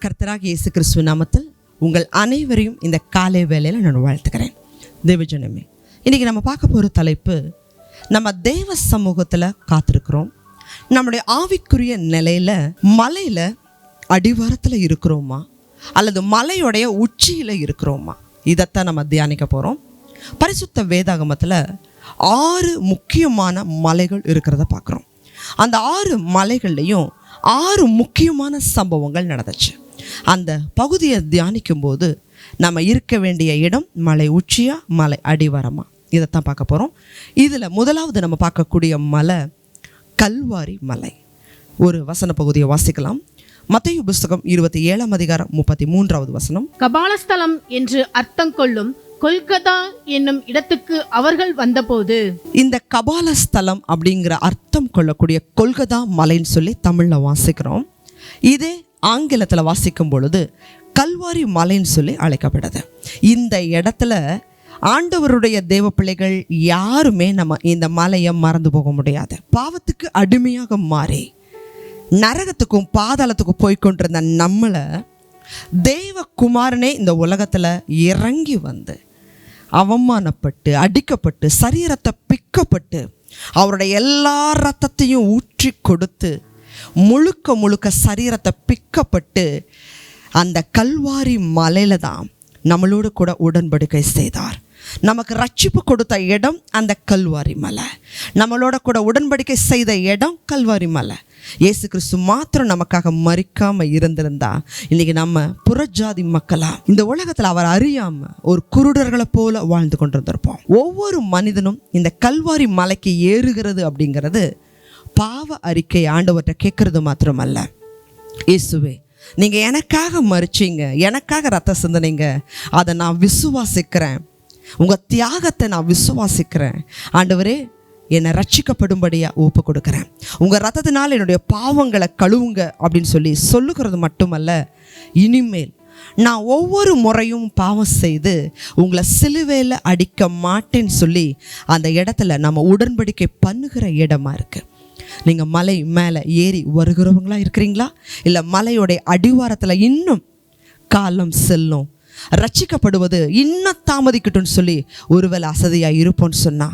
கர்த்தராக இயேசு கிறிஸ்துவ நாமத்தில் உங்கள் அனைவரையும் இந்த காலை வேலையில் நான் வாழ்த்துக்கிறேன் தேவஜனமே இன்றைக்கி நம்ம பார்க்க போகிற தலைப்பு நம்ம தேவ சமூகத்தில் காத்திருக்கிறோம். நம்முடைய ஆவிக்குரிய நிலையில் மலையில் அடிவாரத்தில் இருக்கிறோமா? அல்லது மலையுடைய உச்சியில் இருக்கிறோமா? இதைத்தான் நம்ம தியானிக்க போகிறோம் பரிசுத்த வேதாகமத்தில் ஆறு முக்கியமான மலைகள் இருக்கிறத பார்க்குறோம். அந்த ஆறு மலைகள்லையும் ஆறு முக்கியமான சம்பவங்கள் நடந்துச்சு. அந்த பகுதியை தியானிக்கும் போது நம்ம இருக்க வேண்டிய இடம் மலை உச்சியா மலை அடிவாரமா? இதைத்தான் பார்க்க போகிறோம் இதில் முதலாவது நம்ம பார்க்கக்கூடிய மலை கல்வாரி மலை. ஒரு வசன பகுதியை வாசிக்கலாம். மத்தேயு புஸ்தகம் இருபத்தி ஏழாம் அதிகாரம் முப்பத்தி மூன்றாவது வசனம். கபாலஸ்தலம் என்று அர்த்தம் கொள்ளும் கொல்கத்தா என்னும் இடத்துக்கு அவர்கள் வந்தபோது இந்த கபாலஸ்தலம் அப்படிங்கிற அர்த்தம் கொள்ளக்கூடிய கொல்கதா மலைன்னு சொல்லி தமிழில் வாசிக்கிறோம். இதே ஆங்கிலத்தில் வாசிக்கும் பொழுது கல்வாரி மலைன்னு சொல்லி அழைக்கப்படுது. இந்த இடத்துல ஆண்டவருடைய தேவ பிள்ளைகள் யாருமே நம்ம இந்த மலையை மறந்து போக முடியாது. பாவத்துக்கு அடிமையாக மாறி நரகத்துக்கும் பாதாளத்துக்கும் போய்கொண்டிருந்த நம்மளை தேவகுமாரனே இந்த உலகத்தில் இறங்கி வந்து அவமானப்பட்டு அடிக்கப்பட்டு சரீரத்தை பிக்கப்பட்டு அவருடைய எல்லா ரத்தத்தையும் ஊற்றி கொடுத்து முழுக்க முழுக்க சரீரத்தை பிக்கப்பட்டு அந்த கல்வாரி மலையில் தான் நம்மளோடு கூட உடன்படிக்கை செய்தார். நமக்கு ரட்சிப்பு கொடுத்த இடம் அந்த கல்வாரி மலை. நம்மளோட கூட உடன்படிக்கை செய்த இடம் கல்வாரி மலை. ஏசு கிறிஸ்து மாத்திரம் நமக்காக மறிக்காம இருந்திருந்தா இன்னைக்கு நம்ம புறஜாதி மக்களா இந்த உலகத்தில் அவர் அறியாம ஒரு குருடர்களை போல வாழ்ந்து கொண்டிருந்திருப்போம். ஒவ்வொரு மனிதனும் இந்த கல்வாரி மலைக்கு ஏறுகிறது அப்படிங்கிறது பாவ அறிக்கை ஆண்டவர்கிட்ட கேட்கறது மாத்திரமல்ல. இயேசுவே நீங்கள் எனக்காக மறிச்சீங்க எனக்காக ரத்த சிந்தனைங்க. அதை நான் விசுவாசிக்கிறேன். உங்கள் தியாகத்தை நான் விசுவாசிக்கிறேன். ஆண்டவரே என்னை ரட்சிக்கப்படும்படியாக ஒப்பு கொடுக்குறேன். உங்கள் ரத்தத்தினால் என்னுடைய பாவங்களை கழுவுங்க அப்படின்னு சொல்லி சொல்லுகிறது மட்டுமல்ல இனிமேல் நான் ஒவ்வொரு முறையும் பாவம் செய்து உங்களை சிலுவையில் அடிக்க மாட்டேன்னு சொல்லி அந்த இடத்துல நம்ம உடன்படிக்கை பண்ணுகிற இடமா இருக்குது நீங்கள் மலை மேலே ஏறி வருகிறவங்களா இருக்கிறீங்களா? இல்லை மலையோடைய அடிவாரத்தில் இன்னும் காலம் செல்லும். ரட்சிக்கப்படுவது இன்னும் தாமதிக்கட்டும்னு சொல்லி ஒருவேளை அசதியாக இருப்போம்னு சொன்னால்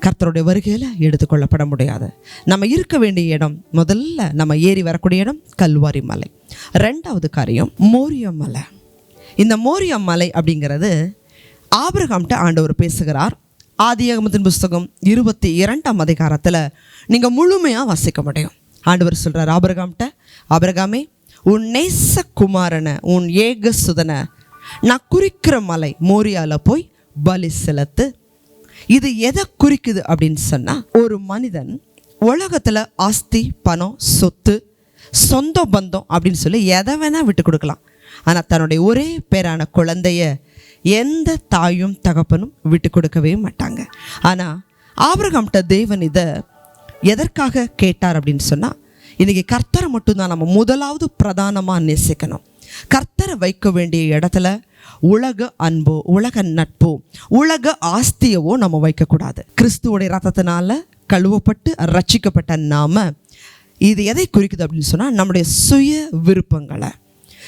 கர்த்தருடைய வருகையில் எடுத்துக்கொள்ளப்பட முடியாது. நம்ம இருக்க வேண்டிய இடம் முதல்ல நம்ம ஏறி வரக்கூடிய இடம் கல்வாரி மலை. ரெண்டாவது காரியம் மோரிய மலை. இந்த மோரிய மலை அப்படிங்கிறது ஆபிரகாம்கிட்ட ஆண்டவர் பேசுகிறார். ஆதியாகமத்தின் புஸ்தகம் இருபத்தி இரண்டாம் அதிகாரத்தில் நீங்கள் முழுமையாக வாசிக்க முடியும். ஆண்டவர் சொல்கிறார் ஆபரகாம்கிட்ட ஆபிரகாமே உன் நேச குமாரனை உன் ஏக சுதனை நான் குறிக்கிற மலை மோரியாவில் போய் பலி செலுத்து. இது எதை குறிக்குது? அப்படின்னு சொன்னால் ஒரு மனிதன் உலகத்தில் ஆஸ்தி பணம் சொத்து சொந்த பந்தம் அப்படின்னு சொல்லி எதை வேணால் விட்டு கொடுக்கலாம். ஆனால் தன்னுடைய ஒரே பேரான குழந்தைய எந்த தாயும் தகப்பனும் விட்டு கொடுக்கவே மாட்டாங்க. ஆனால் ஆபிரகாம்கிட்ட தேவன் இதை எதற்காக கேட்டார் அப்படின்னு சொன்னால் இன்றைக்கி கர்த்தரை மட்டும்தான் நம்ம முதலாவது பிரதானமாக நேசிக்கணும். கர்த்தரை வைக்க வேண்டிய இடத்துல உலக அன்போ உலக நட்போ உலக ஆஸ்தியவோ நம்ம வைக்கக்கூடாது. கிறிஸ்துவோடைய ரத்தத்தினால கழுவப்பட்டு ரட்சிக்கப்பட்ட நாம இது எதை குறிக்குது அப்படின்னு சொன்னால் நம்முடைய சுய விருப்பங்களை.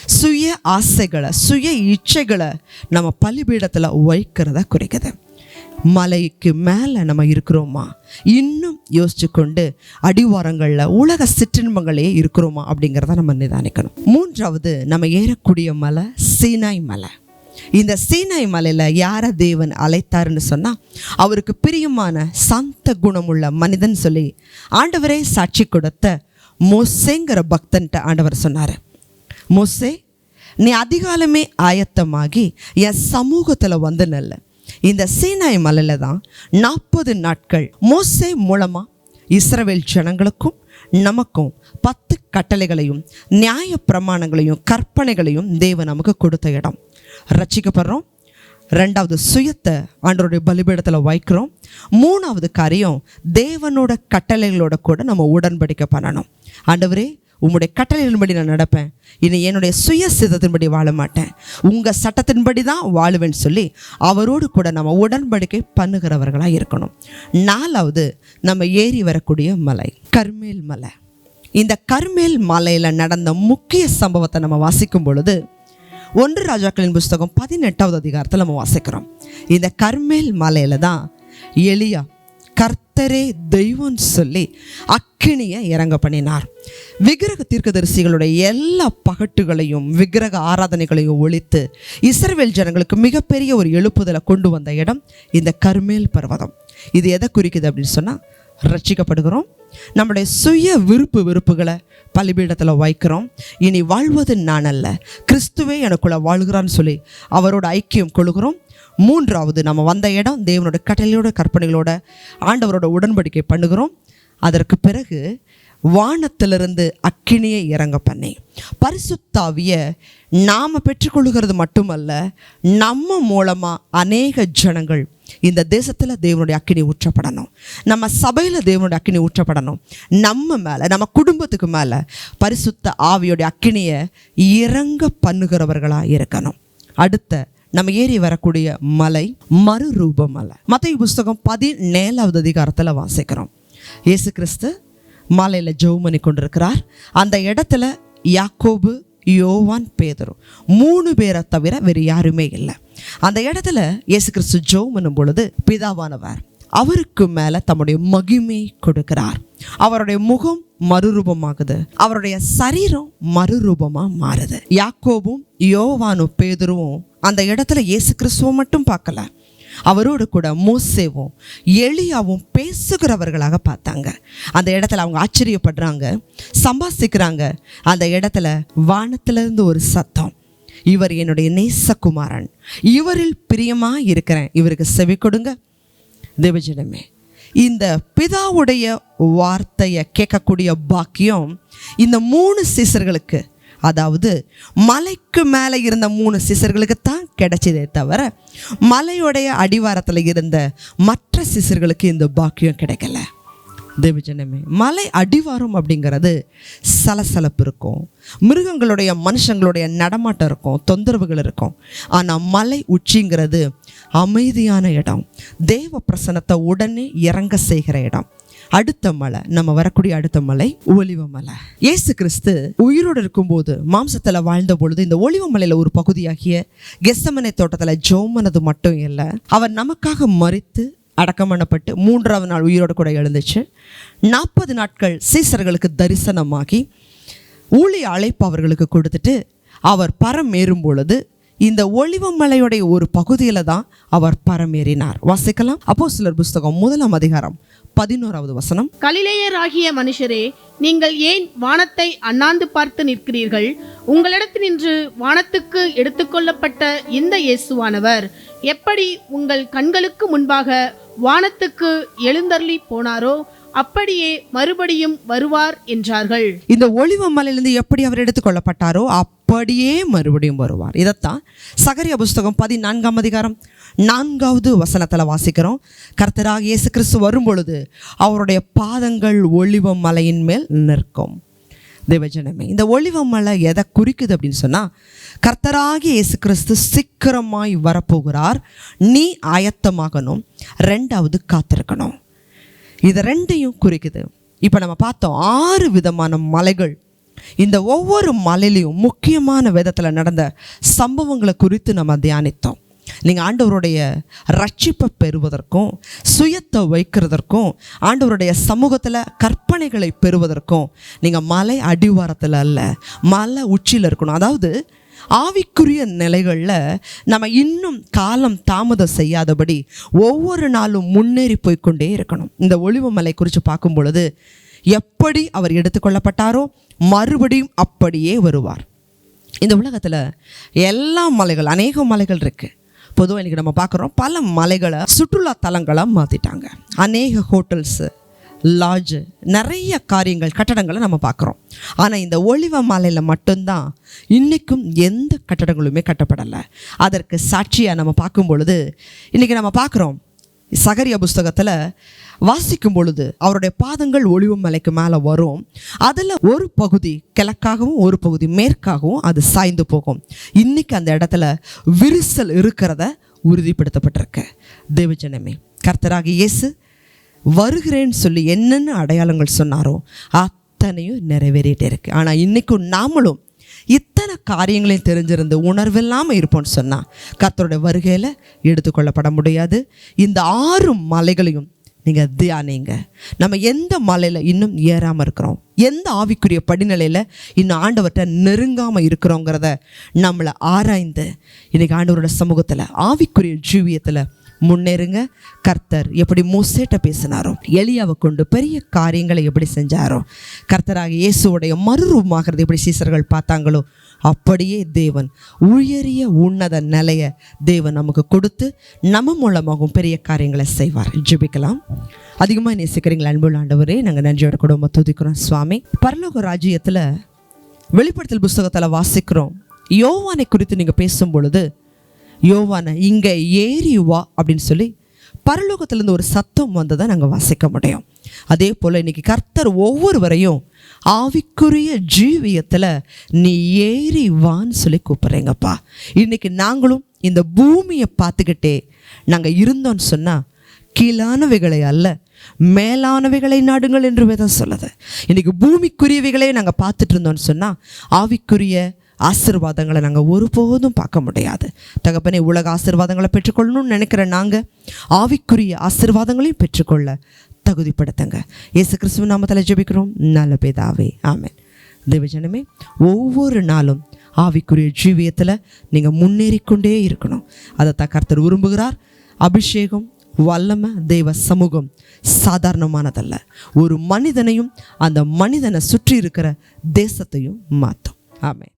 சுய ஆசைகளை சுய இச்சைகளை நம்ம பலிபீடத்தில் வைக்கிறத குறிக்குது. மலைக்கு மேலே நம்ம இருக்கிறோமா? இன்னும் யோசிச்சு கொண்டு அடிவாரங்களில் உலக சிற்றின்பங்களே இருக்கிறோமா அப்படிங்கிறத நம்ம நிதானிக்கணும். மூன்றாவது நம்ம ஏறக்கூடிய மலை சீனாய் மலை. இந்த சீனாய் மலையில் யாரை தேவன் அழைத்தாருன்னு சொன்னால் அவருக்கு பிரியமான சாந்த குணமுள்ள மனிதன் சொல்லி ஆண்டவரே சாட்சி கொடுத்த மோசேங்கிற பக்தன்ட்ட ஆண்டவர் சொன்னார். மோசே நீ அதிகாலமே ஆயத்தமாகி என் சமூகத்தில் வந்து நல்ல. இந்த சீனாய் மலையில் தான் நாற்பது நாட்கள் மோசை மூலமாக இஸ்ரவேல் ஜனங்களுக்கும் நமக்கும் பத்து கட்டளைகளையும் நியாய பிரமாணங்களையும் கற்பனைகளையும் தேவன் நமக்கு கொடுத்த இடம். ரச்சிக்கப்படுறோம் ரெண்டாவது சுயத்தை ஆண்டவருடைய பலிபீடத்தில் வைக்கிறோம். மூணாவது காரியம் தேவனோட கட்டளைகளோட கூட நம்ம உடன்படிக்கை பண்ணணும். ஆண்டவரே உம்முடைய கட்டளையின்படி நான் நடப்பேன். இனி என்னுடைய சுய சிதத்தின்படி வாழ மாட்டேன் உங்கள் சட்டத்தின்படி தான் வாழுவேன்னு சொல்லி அவரோடு கூட நம்ம உடன்படிக்கை பண்ணுகிறவர்களாக இருக்கணும். நாலாவது நம்ம ஏறி வரக்கூடிய மலை கர்மேல் மலை. இந்த கர்மேல் மலையில் நடந்த முக்கிய சம்பவத்தை நம்ம வாசிக்கும் பொழுது ஒன்று ராஜாக்களின் புஸ்தகம் பதினெட்டாவது அதிகாரத்தில் நம்ம வாசிக்கிறோம். இந்த கர்மேல் மலையில் தான் எலியா கர்த்தரே தெய்வம் சொல்லி அக்கினியை இறங்க பண்ணினார் விக்கிரக தீர்க்கதரிசிகளுடைய எல்லா பகட்டுகளையும் விக்கிரக ஆராதனைகளையும் ஒழித்து இஸ்ரவேல் ஜனங்களுக்கு மிகப்பெரிய ஒரு எழுப்புதலை கொண்டு வந்த இடம் இந்த கர்மேல் பர்வதம். இது எதை குறிக்குது அப்படின்னு சொன்னால் ரட்சிக்கப்படுகிறோம். நம்முடைய சுய விருப்பு வெறுப்புகளை பலிபீடத்தில் வைக்கிறோம். இனி வாழ்வது நான் அல்ல. கிறிஸ்துவே எனக்குள்ளே வாழ்கிறான்னு சொல்லி அவரோட ஐக்கியம் கொள்கிறோம். மூன்றாவது நம்ம வந்த இடம் தேவனோட கட்டளையோட கற்பனைகளோட ஆண்டவரோட உடன்படிக்கை பண்ணுகிறோம். அதற்கு பிறகு வானத்திலிருந்து அக்கினியை இறங்க பண்ணி பரிசுத்தாவிய நாம் பெற்றுக்கொள்கிறது மட்டுமல்ல நம்ம மூலமாக அநேக ஜனங்கள் இந்த தேசத்தில் தேவனுடைய அக்கினி ஊற்றப்படணும். நம்ம சபையில் தேவனுடைய அக்கினி ஊற்றப்படணும். நம்ம மேலே நம்ம குடும்பத்துக்கு மேலே பரிசுத்த ஆவியோடைய அக்கினியை இறங்க பண்ணுகிறவர்களாக இருக்கணும். அடுத்த நம்ம ஏறி வரக்கூடிய மலை மறுரூப மலை மத்திய புஸ்தகம் பதினேழாவது அதிகாரத்தில் வாசிக்கிறோம். இயேசு கிறிஸ்து மாலையில் ஜெவம் பண்ணி கொண்டிருக்கிறார். அந்த இடத்துல யாக்கோபு யோவான் பேதரு மூணு பேரை தவிர வேறு யாருமே இல்லை. அந்த இடத்துல இயேசு கிறிஸ்து ஜெவம் பண்ணும் பொழுது பிதாவானவர் அவருக்கு மேலே தம்முடைய மகிமை கொடுக்கிறார். அவருடைய முகம் மறுரூபமாகுது. அவருடைய சரீரம் மறுரூபமாக மாறுது. யாக்கோபும் யோவானும் பேதுருவும் அந்த இடத்துல இயேசு கிறிஸ்துவ மட்டும் பார்க்கல. அவரோடு கூட மோசேவும் எளியாவும் பேசுகிறவர்களாக பார்த்தாங்க. அந்த இடத்துல அவங்க ஆச்சரியப்படுறாங்க சம்பாசிக்கிறாங்க. அந்த இடத்துல வானத்திலிருந்து ஒரு சத்தம். இவர் என்னுடைய நேசகுமாரன். இவரில் பிரியமாக இருக்கிறேன். இவருக்கு செவி கொடுங்க. தேவஜனமே இந்த பிதாவுடைய வார்த்தையை கேட்கக்கூடிய பாக்கியம் இந்த மூணு சீசர்களுக்கு அதாவது மலைக்கு மேலே இருந்த மூணு சிசர்களுக்கு தான் கிடைச்சதே தவிர மலையுடைய அடிவாரத்தில் இருந்த மற்ற சிசர்களுக்கு இந்த பாக்கியம் கிடைக்கல. தேவஜனமே மலை அடிவாரம் அப்படிங்கிறது சலசலப்பு இருக்கும். மிருகங்களுடைய மனுஷங்களுடைய நடமாட்டம் இருக்கும் தொந்தரவுகள் இருக்கும். ஆனால் மலை உச்சிங்கிறது அமைதியான இடம். தேவ பிரசனத்தை உடனே இறங்க செய்கிற இடம். அடுத்த மலை நம்ம வரக்கூடிய அடுத்த மலை ஒலிவ மலை. இயேசு கிறிஸ்து உயிரோடு இருக்கும்போது மாம்சத்தில் வாழ்ந்த பொழுது இந்த ஒலிவ மலையில் ஒரு பகுதியாகிய கெசமனை தோட்டத்தில் ஜோமனது மட்டும் இல்லை அவர் நமக்காக மறித்து அடக்கம் பண்ணப்பட்டு மூன்றாவது நாள் உயிரோடு கூட எழுந்துச்சு. நாற்பது நாட்கள் சீசர்களுக்கு தரிசனமாகி ஊழிய அழைப்பு அவர்களுக்கு கொடுத்துட்டு அவர் பரம் ஏறும் பொழுது இந்த ஒளிவமலையுடைய ஒரு பகுதியில் தான் அவர் பரமேறினார். வாசிக்கலாம். அப்போ சிலர் புஸ்தகம் முதலாம் அதிகாரம் பதினோராவது வசனம். கலிலேயராகிய மனுஷரே நீங்கள் ஏன் வானத்தை அண்ணாந்து பார்த்து நிற்கிறீர்கள்? உங்களிடத்தினின்று வானத்துக்கு எடுத்துக்கொள்ளப்பட்ட இந்த இயேசுவானவர் எப்படி உங்கள் கண்களுக்கு முன்பாக வானத்துக்கு எழுந்தருளி போனாரோ அப்படியே மறுபடியும் வருவார் என்றார்கள். இந்த ஒளிவ மலையிலிருந்து எப்படி அவர் எடுத்துக்கொள்ளப்பட்டாரோ அப்படியே மறுபடியும் வருவார். இதைத்தான் சகரிய புஸ்தகம் பதினான்காம் அதிகாரம் நான்காவது வசனத்தில் வாசிக்கிறோம். கர்த்தராக இயேசு கிறிஸ்து வரும் பொழுது அவருடைய பாதங்கள் ஒளிவ மலையின் மேல் நிற்கும். தேவஜனமே இந்த ஒளிவ மலை எதை குறிக்குது அப்படின்னு சொன்னால் கர்த்தராகி இயேசு கிறிஸ்து சீக்கிரமாய் வரப்போகிறார். நீ ஆயத்தமாகணும். ரெண்டாவது காத்திருக்கணும். இது ரெண்டையும் குறிக்குது. இப்போ நம்ம பார்த்தோம் ஆறு விதமான மலைகள் இந்த ஒவ்வொரு மலையிலையும் முக்கியமான விதத்தில் நடந்த சம்பவங்களை குறித்து நம்ம தியானித்தோம். நீங்கள் ஆண்டவருடைய ரட்சிப்பை பெறுவதற்கும் சுயத்தை வைக்கிறதற்கும் ஆண்டவருடைய சமூகத்தில் கற்பனைகளை பெறுவதற்கும் நீங்கள் மலை அடிவாரத்தில் அல்ல மலை உச்சியில் இருக்கணும். அதாவது ஆவிக்குரிய நிலைகளில் நம்ம இன்னும் காலம் தாமதம் செய்யாதபடி ஒவ்வொரு நாளும் முன்னேறி போய்க்கொண்டே இருக்கணும். இந்த ஒளிவு மலை குறித்து பார்க்கும் பொழுது எப்படி அவர் எடுத்துக்கொள்ளப்பட்டாரோ மறுபடியும் அப்படியே வருவார். இந்த உலகத்தில் எல்லா மலைகள் அநேக மலைகள் இருக்குது பொதுவாக இன்றைக்கி நம்ம பார்க்குறோம் பல மலைகளை சுற்றுலா தலங்களாக மாற்றிட்டாங்க அநேக ஹோட்டல்ஸு லாட்ஜு நிறைய காரியங்கள் கட்டடங்களை நம்ம பார்க்குறோம். ஆனால் இந்த ஒளிவ மலையில் மட்டும்தான் இன்றைக்கும் எந்த கட்டடங்களுமே கட்டப்படலை. அதற்கு சாட்சியாக நம்ம பார்க்கும் பொழுது இன்றைக்கி நம்ம பார்க்குறோம் சகரிய புஸ்தகத்தில் வாசிக்கும் பொழுது அவருடைய பாதங்கள் ஒளிவு மலைக்கு மேலே வரும். அதில் ஒரு பகுதி கிழக்காகவும் ஒரு பகுதி மேற்காகவும் அது சாய்ந்து போகும். இன்றைக்கி அந்த இடத்துல விரிசல் இருக்கிறத உறுதிப்படுத்தப்பட்டிருக்கு. தேவஜனமே கர்த்தராகி இயேசு வருகிறேன்னு சொல்லி என்னென்ன அடையாளங்கள் சொன்னாரோ அத்தனையும் நிறைவேறிட்டே இருக்கு. ஆனால் இன்றைக்கும் நாமளும் இத்தனை காரியங்களையும் தெரிஞ்சிருந்து உணர்வில்லாமல் இருப்போம்னு சொன்னால் கத்தருடைய வருகையில் எடுத்துக்கொள்ளப்பட முடியாது. இந்த ஆறு மலைகளையும் நீங்கள் தியானிங்க. நம்ம எந்த மலையில் இன்னும் ஏறாமல் இருக்கிறோம்? எந்த ஆவிக்குரிய படிநிலையில் இன்னும் ஆண்டவர்கிட்ட நெருங்காமல் இருக்கிறோங்கிறத நம்மளை ஆராய்ந்து இன்றைக்கி ஆண்டவரோட சமூகத்தில் ஆவிக்குரிய ஜீவியத்தில் முன்னேறுங்க. கர்த்தர் எப்படி மோசேட்ட பேசினாரோ எளியாவை கொண்டு பெரிய காரியங்களை எப்படி செஞ்சாரோ கர்த்தராக இயேசுவோடைய மறுரூபமாகிறது எப்படி சீசர்கள் பார்த்தாங்களோ அப்படியே தேவன் உயரிய உன்னத நிலையை தேவன் நமக்கு கொடுத்து நம்ம மூலமாகவும் பெரிய காரியங்களை செய்வார். ஜெபிக்கலாம். அதிகமாக நேசிக்கிறீங்களா அன்புள்ள ஆண்டவரே? நாங்கள் நன்றியோட குடும்பம் துதிக்கிறோம் சுவாமி. பரலோக ராஜ்யத்தில் வெளிப்படுத்தல் புஸ்தகத்தில் வாசிக்கிறோம். யோவானை குறித்து நீங்கள் பேசும் பொழுது யோவானை இங்கே ஏறி வா அப்படின்னு சொல்லி பரலோகத்திலேருந்து ஒரு சத்தம் வந்ததை நாங்கள் வாசிக்க முடியும். அதே போல் இன்றைக்கி கர்த்தர் ஒவ்வொருவரையும் ஆவிக்குரிய ஜீவியத்தில் நீ ஏறி வான்னு சொல்லி கூப்பிட்றீங்கப்பா. இன்றைக்கி நாங்களும் இந்த பூமியை பார்த்துக்கிட்டே நாங்கள் இருந்தோம்னு சொன்னால் கீழானவைகளை அல்ல மேலானவைகளை நாடுங்கள் என்று வேதம் சொல்லுது. இன்றைக்கி பூமிக்குரியவைகளே நாங்கள் பார்த்துட்டு இருந்தோம்னு சொன்னால் ஆவிக்குரிய ஆசீர்வாதங்களை நாங்கள் ஒருபோதும் பார்க்க முடியாது. தகப்பனே உலக ஆசீர்வாதங்களை பெற்றுக்கொள்ளணும்னு நினைக்கிற நாங்கள் ஆவிக்குரிய ஆசீர்வாதங்களையும் பெற்றுக்கொள்ள தகுதிப்படுத்துங்க. இயேசு கிறிஸ்துவ நாமத்தில் ஜெபிக்கிறோம். நல்ல பேதாவே. ஆமேன். தேவஜனமே ஒவ்வொரு நாளும் ஆவிக்குரிய ஜீவியத்தில் நீங்கள் முன்னேறிக்கொண்டே இருக்கணும். அதை தக்கர்த்தர் விரும்புகிறார். அபிஷேகம் வல்லம தெய்வ சமூகம் சாதாரணமானதல்ல. ஒரு மனிதனையும் அந்த மனிதனை சுற்றி இருக்கிற தேசத்தையும் மாற்றும். ஆமே